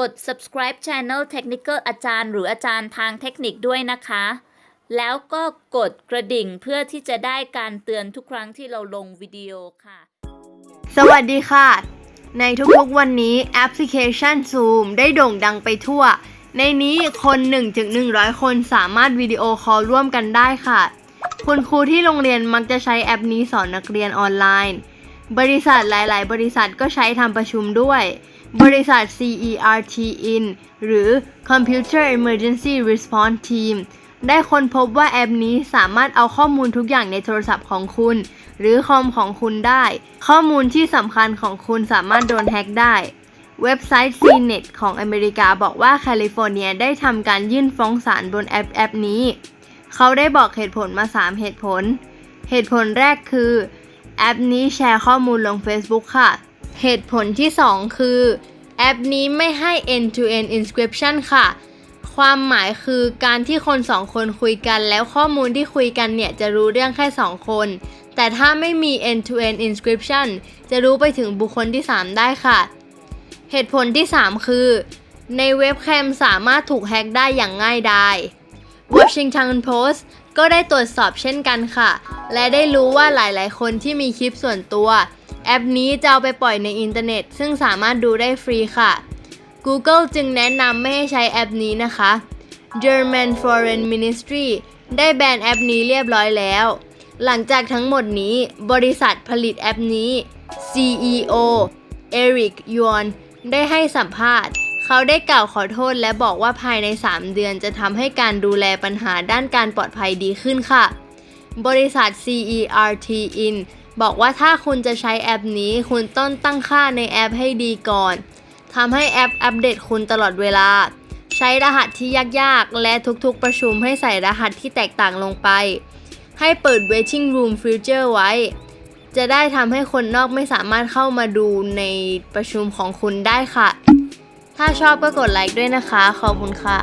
กด subscribe channel Technical อาจารย์ หรืออาจารย์ทางเทคนิคด้วยนะคะ แล้วก็กดกระดิ่งเพื่อที่จะได้การเตือนทุกครั้งที่เราลงวิดีโอค่ะ สวัสดีค่ะ ในทุกๆวันนี้แอปพลิเคชัน Zoom ได้โด่งดังไปทั่ว ในนี้คน 1-100 คนสามารถวิดีโอคอลร่วมกันได้ค่ะ คุณครูที่โรงเรียนมักจะใช้แอปนี้สอนนักเรียนออนไลน์ บริษัทหลาย ๆ บริษัทก็ใช้ทำประชุมด้วย บริษัท CERT in หรือ Computer Emergency Response Team ได้ค้นพบว่าแอปนี้สามารถเอาข้อมูลทุกอย่างในโทรศัพท์ของคุณ หรือคอมของคุณได้ ข้อมูลที่สำคัญของคุณสามารถโดนแฮ็กได้ เว็บไซต์ CNET ของอเมริกาบอกว่าแคลิฟอร์เนียได้ทำการยื่นฟ้องศาลบนแอปแอปนี้ เขาได้บอกเหตุผลมา 3 เหตุผล เหตุผลแรกคือ แอปนี้แชร์ข้อมูลลง Facebook ค่ะ เหตุผลที่ 2 คือ อปนี้ไม่ให้ end-to-end encryption ค่ะ ความหมายคือการที่คนสองคนคุยกัน แล้วข้อมูลที่คุยกันเนี่ย จะรู้เรื่องแค่ 2 คน แต่ถ้าไม่มี end-to-end encryption จะรู้ไปถึงบุคคลที่ 3 ได้ค่ะ เหตุผลที่ 3 คือ ในเว็บแคมสามารถถูกแฮ็กได้อย่างง่ายดาย Washington Post ก็ได้ตรวจสอบเช่นกันค่ะ และได้รู้ว่าหลาย ๆ คนที่มีคลิปส่วนตัว แอปนี้จะเอาไปปล่อยในอินเทอร์เน็ต ซึ่งสามารถดูได้ฟรีค่ะ Google จึงแนะนำไม่ให้ใช้แอปนี้นะคะ German Foreign Ministry ได้แบนแอปนี้เรียบร้อยแล้ว หลังจากทั้งหมดนี้บริษัทผลิตแอปนี้ CEO Eric Yuan ได้ให้สัมภาษณ์ เขาได้กล่าวขอโทษและบอกว่าภายใน 3 เดือนจะทำให้การดูแลปัญหาด้านการปลอดภัยดีขึ้นค่ะ บริษัท CERT in บอกว่าถ้าคุณจะใช้แอปนี้ คุณต้องตั้งค่าในแอปให้ดีก่อนทำให้แอปอัปเดตคุณตลอดเวลา ใช้รหัสที่ยากๆ และทุกๆ ประชุมให้ใส่รหัสที่แตกต่างลงไป ให้เปิด waiting room feature ไว้ จะได้ทำให้คนนอกไม่สามารถเข้ามาดูในประชุมของคุณได้ค่ะ ถ้าชอบก็กดไลค์ด้วยนะคะ ขอบคุณค่ะ